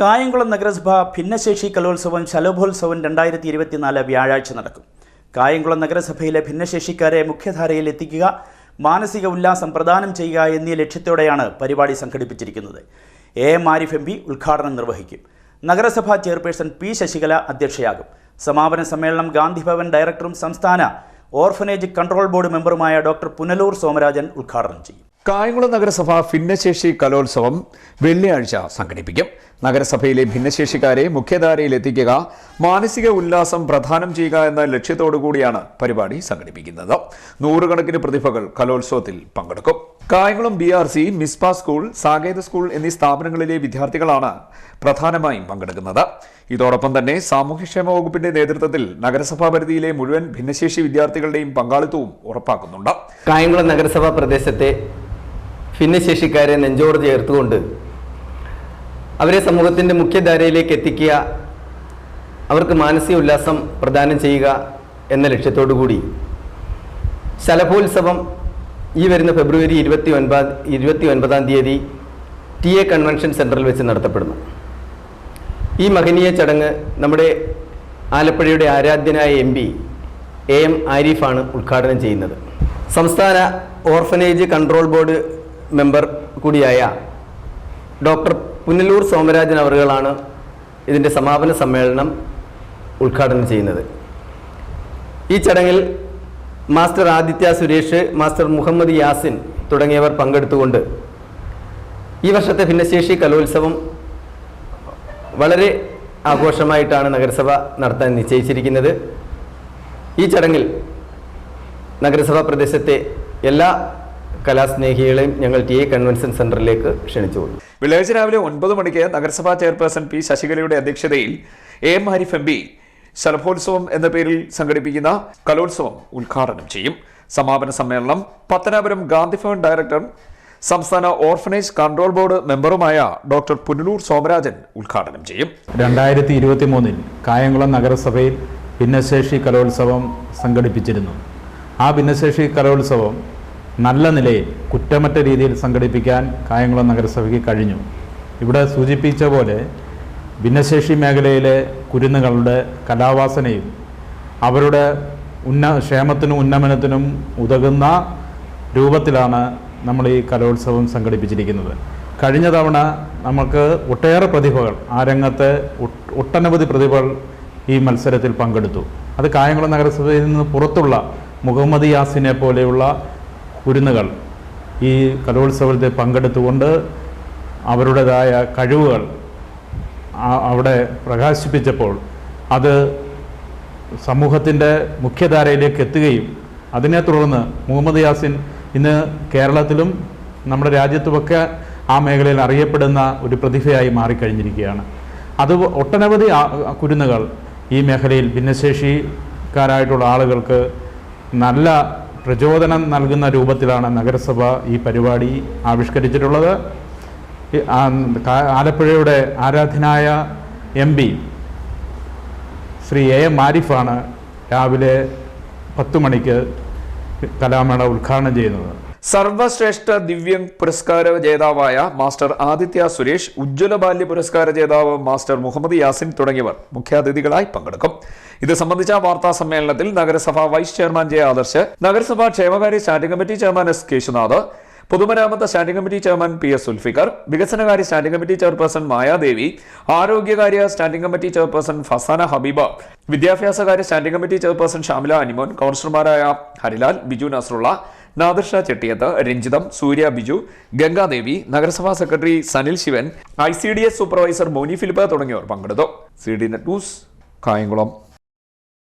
കായംകുളം നഗരസഭ ഭിന്നശേഷി കലോത്സവം ശലോഭോത്സവം രണ്ടായിരത്തി ഇരുപത്തിനാല് വ്യാഴാഴ്ച നടക്കും. കായംകുളം നഗരസഭയിലെ ഭിന്നശേഷിക്കാരെ മുഖ്യധാരയിൽ എത്തിക്കുക മാനസിക ഉല്ലാസം പ്രദാനം ചെയ്യുക എന്നീ ലക്ഷ്യത്തോടെയാണ് പരിപാടി സംഘടിപ്പിച്ചിരിക്കുന്നത്. A M Arif M P ഉദ്ഘാടനം നിർവഹിക്കും. നഗരസഭാ ചെയർപേഴ്സൺ പി ശശികല അധ്യക്ഷയാകും. സമാപന സമ്മേളനം ഗാന്ധിഭവൻ ഡയറക്ടറും സംസ്ഥാന ഓർഫനേജ് കൺട്രോൾ ബോർഡ് മെമ്പറുമായ ഡോക്ടർ പുനലൂർ സോമരാജൻ ഉദ്ഘാടനം ചെയ്യും. കായംകുളം നഗരസഭ ഭിന്നശേഷി കലോത്സവം വെള്ളിയാഴ്ച സംഘടിപ്പിക്കും. നഗരസഭയിലെ ഭിന്നശേഷിക്കാരെ മുഖ്യധാരയിൽ എത്തിക്കുക മാനസിക ഉല്ലാസം പ്രദാനം ചെയ്യുക എന്ന ലക്ഷ്യത്തോടു കൂടിയാണ് പരിപാടി സംഘടിപ്പിക്കുന്നത്. നൂറുകണക്കിന് പ്രതിഭകൾ കലോത്സവത്തിൽ പങ്കെടുക്കും. Kayamkulam B R C Mizpah school Saketha school എന്നീ സ്ഥാപനങ്ങളിലെ വിദ്യാർത്ഥികളാണ് പ്രധാനമായും പങ്കെടുക്കുന്നത്. ഇതോടൊപ്പം തന്നെ സാമൂഹ്യക്ഷേമ വകുപ്പിന്റെ നേതൃത്വത്തിൽ നഗരസഭാ പരിധിയിലെ മുഴുവൻ ഭിന്നശേഷി വിദ്യാർത്ഥികളുടെയും പങ്കാളിത്തവും ഉറപ്പാക്കുന്നുണ്ട്. കായംകുളം നഗരസഭാ പ്രദേശത്തെ ഭിന്നശേഷിക്കാരെ നെഞ്ചോട് ചേർത്തുകൊണ്ട് അവരെ സമൂഹത്തിന്റെ മുഖ്യധാരയിലേക്ക് എത്തിക്കുക അവർക്ക് മാനസിക ഉല്ലാസം പ്രദാനം ചെയ്യുക എന്ന ലക്ഷ്യത്തോടു കൂടി. ശലഭോത്സവം ഈ വരുന്ന ഫെബ്രുവരി ഇരുപത്തി ഒൻപത് ഇരുപത്തി ഒൻപതാം തീയതി ടി എ കൺവെൻഷൻ സെന്ററിൽ വെച്ച് നടത്തപ്പെടുന്നു. ഈ മഹനീയ ചടങ്ങ് നമ്മുടെ ആലപ്പുഴയുടെ ആരാധ്യനായ എം പി എ എം ആരിഫാണ് ഉദ്ഘാടനം ചെയ്യുന്നത്. സംസ്ഥാന ഓർഫനേജ് കൺട്രോൾ ബോർഡ് മെമ്പർ കൂടിയായ ഡോക്ടർ പുനലൂർ സോമരാജൻ അവറുകളാണ് ഇതിന്റെ സമാപന സമ്മേളനം ഉദ്ഘാടനം ചെയ്യുന്നത്. ഈ ചടങ്ങിൽ മാസ്റ്റർ ആദിത്യ സുരേഷ് മാസ്റ്റർ മുഹമ്മദ് യാസിൻ തുടങ്ങിയവർ പങ്കെടുത്തുകൊണ്ട് ഈ വർഷത്തെ ഭിന്നശേഷി കലോത്സവം വളരെ ആഘോഷമായിട്ടാണ് നഗരസഭ നടത്താൻ നിശ്ചയിച്ചിരിക്കുന്നത്. ഈ ചടങ്ങിൽ നഗരസഭാ പ്രദേശത്തെ എല്ലാ കലാസ്നേഹികളെയും ഞങ്ങൾ ടി എ കൺവെൻഷൻ സെന്ററിലേക്ക് ക്ഷണിച്ചു വെള്ളിയാഴ്ച രാവിലെ ഒൻപത് മണിക്ക് നഗരസഭാ ചെയർപേഴ്സൺ പി ശശികലയുടെ അധ്യക്ഷതയിൽ A M Arif M P ശലഭോത്സവം എന്ന പേരിൽ സംഘടിപ്പിക്കുന്ന കലോത്സവം ഉദ്ഘാടനം ചെയ്യും. സമാപന സമ്മേളനം പത്തനാപുരം ഗാന്ധി ഭവൻ ഡയറക്ടർ സംസ്ഥാന ഓർഫനേജ് കൺട്രോൾ ബോർഡ് മെമ്പറുമായ ഡോക്ടർ പുനലൂർ സോമരാജൻ ഉദ്ഘാടനം ചെയ്യും. രണ്ടായിരത്തി ഇരുപത്തി മൂന്നിൽ കായംകുളം നഗരസഭയിൽ ഭിന്നശേഷി കലോത്സവം സംഘടിപ്പിച്ചിരുന്നു. ആ ഭിന്നശേഷി കലോത്സവം നല്ല നിലയിൽ കുറ്റമറ്റ രീതിയിൽ സംഘടിപ്പിക്കാൻ കായംകുളം നഗരസഭയ്ക്ക് കഴിഞ്ഞു. ഇവിടെ സൂചിപ്പിച്ച പോലെ ഭിന്നശേഷി മേഖലയിലെ കുരുന്നുകളുടെ കലാവാസനയും അവരുടെ ഉന്ന ക്ഷേമത്തിനും ഉന്നമനത്തിനും ഉതകുന്ന രൂപത്തിലാണ് നമ്മൾ ഈ കലോത്സവം സംഘടിപ്പിച്ചിരിക്കുന്നത്. കഴിഞ്ഞ തവണ നമുക്ക് ഒട്ടേറെ പ്രതിഭകൾ ആ രംഗത്തെ ഒട്ട് ഒട്ടനവധി പ്രതിഭകൾ ഈ മത്സരത്തിൽ പങ്കെടുത്തു. അത് കായംകുളം നഗരസഭയിൽ നിന്ന് പുറത്തുള്ള മുഹമ്മദ് യാസിനെ പോലെയുള്ള കുരുന്നുകൾ ഈ കലോത്സവത്തിൽ പങ്കെടുത്തുകൊണ്ട് അവരുടേതായ കഴിവുകൾ അവിടെ പ്രകാശിപ്പിച്ചപ്പോൾ അത് സമൂഹത്തിന്റെ മുഖ്യധാരയിലേക്ക് എത്തുകയും അതിനെ തുടർന്ന് മുഹമ്മദ് യാസിൻ ഇന്ന് കേരളത്തിലും നമ്മുടെ രാജ്യത്തുമൊക്കെ ആ മേഖലയിൽ അറിയപ്പെടുന്ന ഒരു പ്രതിഭയായി മാറിക്കഴിഞ്ഞിരിക്കുകയാണ്. അത് ഒട്ടനവധി കുരുന്നുകൾ ഈ മേഖലയിൽ ഭിന്നശേഷിക്കാരായിട്ടുള്ള ആളുകൾക്ക് നല്ല പ്രചോദനം നൽകുന്ന രൂപത്തിലാണ് നഗരസഭ ഈ പരിപാടി ആവിഷ്കരിച്ചിട്ടുള്ളത്. ആലപ്പുഴയുടെ ആരാധനായ M P Shri A M ആരിഫാണ് രാവിലെ പത്ത് മണിക്ക് കലാമേള ഉദ്ഘാടനം ചെയ്യുന്നത്. സർവശ്രേഷ്ഠ ദിവ്യങ് പുരസ്കാര ജേതാവായ മാസ്റ്റർ ആദിത്യ സുരേഷ് ഉജ്ജ്വല ബാല്യ പുരസ്കാര ജേതാവ് മാസ്റ്റർ മുഹമ്മദ് യാസിൻ തുടങ്ങിയവർ മുഖ്യാതിഥികളായി പങ്കെടുക്കും. ഇത് സംബന്ധിച്ച വാർത്താ സമ്മേളനത്തിൽ നഗരസഭാ വൈസ് ചെയർമാൻ ജെ ആദർശ് നഗരസഭാ ക്ഷേമകാര്യ standing committee chairman S Keshunath പൊതുമരാമത്ത് standing committee chairman P S Sulfikar വികസനകാര്യ standing committee chairperson Mayadevi ആരോഗ്യകാര്യ standing committee chairperson Fasana Habeeba വിദ്യാഭ്യാസകാര്യ standing committee chairperson Shamila Animon കൗൺസിലർമാരായ ഹരിലാൽ ബിജു നസറുള്ള നാദിർഷ ചെട്ടിയത്ത് രഞ്ജിതം സൂര്യ ബിജു ഗംഗാദേവി നഗരസഭാ secretary Sanil Sivan I C D S supervisor Moni Philip തുടങ്ങിയവർ പങ്കെടുത്തു. C D net news Kayamkulam.